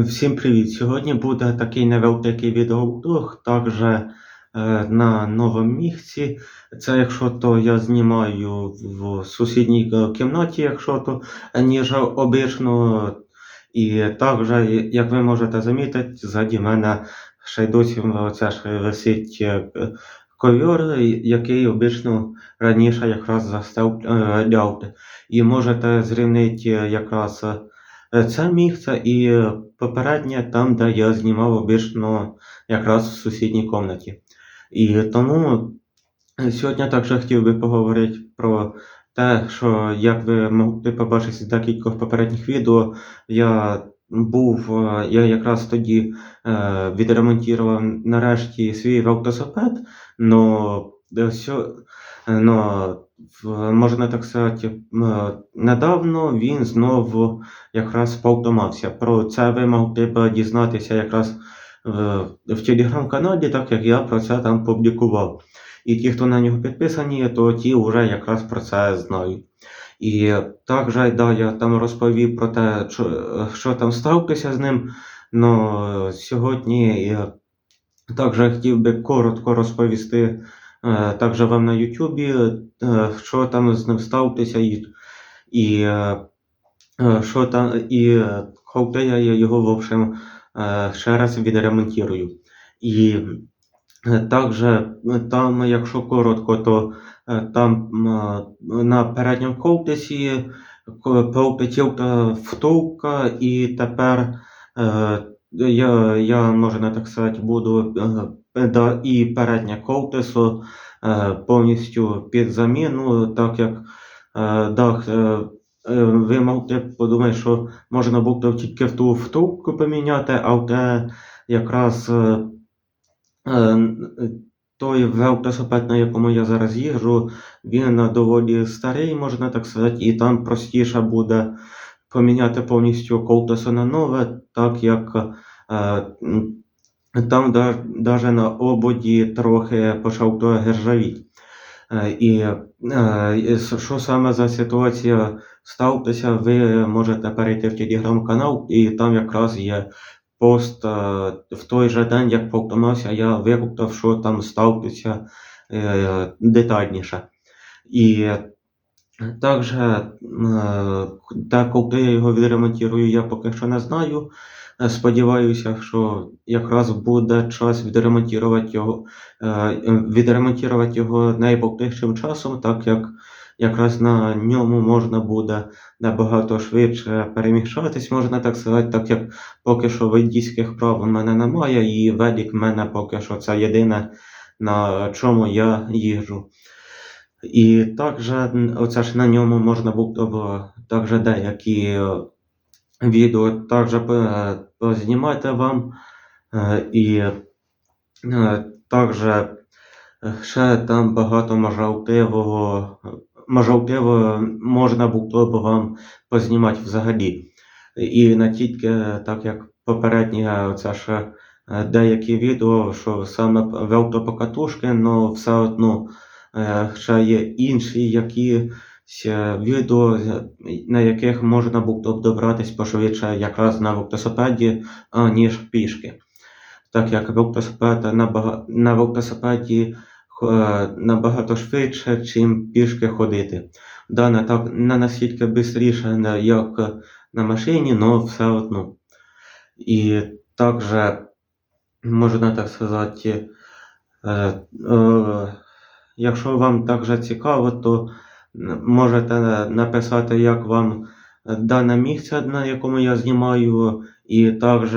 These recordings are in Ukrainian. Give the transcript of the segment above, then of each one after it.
Всім привіт! Сьогодні буде такий невеликий відеоблог, також е, на новому місці. Це якщо то я знімаю в сусідній е, кімнаті, якщо то ніж обично. І також, як ви можете замітити, ззаді мене ще й досі це ж висить е, ковер, який обично раніше якраз заставляв. І можете зрівнити якраз. Е, Це місце і е, попереднє там, де я знімав обично якраз в сусідній кімнаті. І тому е, сьогодні також хотів би поговорити про те, що як ви могли побачити з декількох попередніх відео, я був, я якраз тоді відремонтував нарешті свій велосипед, но, е, сьо- е, но можна так сказати, недавно він знову якраз повтомався. Про це ви могли б дізнатися якраз в, в телеграм-каналі, так як я про це там публікував. І ті, хто на нього підписані, то ті вже якраз про це знають. І також да, я там розповів про те, що, що там сталося з ним. Но сьогодні я також хотів би коротко розповісти е, також вам на Ютубі, е, що там з ним сталося, і, і е, що там, і коли я його, в общем, ще раз відремонтую. І також там, якщо коротко, то там на передньому ковтесі полетіла втулка, і тепер я, я, можна так сказати, буду е, да, і переднє ковтесо е, повністю під заміну, так як е, дах. Ви б подумати, що можна було тільки в ту втулку поміняти, а те якраз той велосипед, на якому я зараз їжджу, він доволі старий, можна так сказати, і там простіше буде поміняти повністю колесо на нове, так як там навіть на ободі трохи почав то гержавіть. Е, І е, що саме за ситуація сталася, ви можете перейти в телеграм-канал, і там якраз є пост е, в той же день, як повтомався, я викупив, що там сталося е, детальніше. І також, е, так, коли я його відремонтую, я поки що не знаю. Е, Сподіваюся, що якраз буде час відремонтувати його, е, відремонтувати його найближчим часом, так як якраз на ньому можна буде набагато швидше переміщатись, можна так сказати, так як поки що водійських прав у мене немає, і велик в мене поки що це єдине, на чому я їжджу. І також оце ж на ньому можна було також деякі е, відео також познімати вам. Е, І е, також ще там багато можливого, можливо, можна було б вам познімати взагалі. І не тільки так як попередні, оце е, деякі відео, що саме велопокатушки, але все одно ще є інші якісь е, відео, на яких можна було б добратись пошвидше якраз на велосипеді, аніж пішки. Так як велосипед набага- на велосипеді е, набагато швидше, чим пішки ходити. Да, не так не настільки швидше, як на машині, але все одно. І також, можна так сказати, е, якщо вам також цікаво, то можете написати, як вам дане місце, на якому я знімаю, і також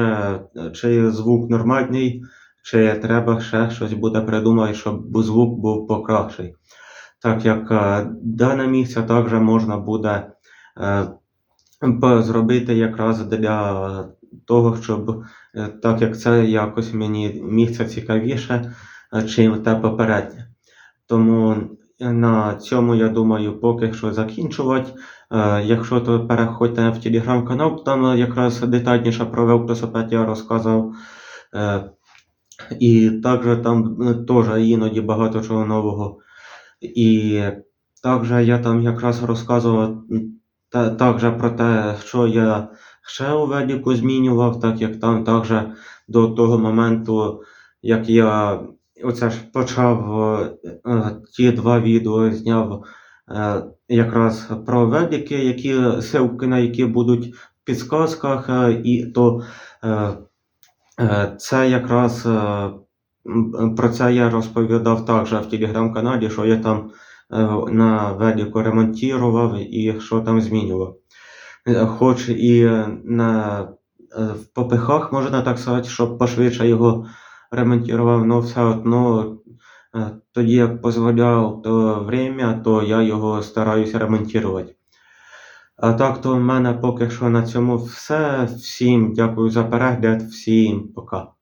чи звук нормальний, чи треба ще щось буде придумати, щоб звук був покращий. Так як е, дане місце також можна буде е, зробити якраз для того, щоб е, так як це якось мені місце цікавіше, чим те попереднє. Тому е, на цьому я думаю поки що закінчувати. Е, Якщо то переходьте в телеграм-канал, там якраз детальніше про велосипед я розказав. Е, І також там теж іноді багато чого нового. І також я там якраз розказував та, також про те, що я ще у ведіку змінював, так як там також до того моменту, як я оце ж почав е, е, ті два відео зняв е, якраз про ведики, які ссылки на які будуть в підсказках, і то це якраз про це я розповідав також в телеграм-каналі, що я там на ведіку ремонтував і що там змінював. Хоч і на в попихах, можна так сказати, щоб пошвидше його ремонтував, але все одно е, тоді, як дозволяв то время, то я його стараюся ремонтувати. А так, то в мене поки що на цьому все. Всім дякую за перегляд, всім пока.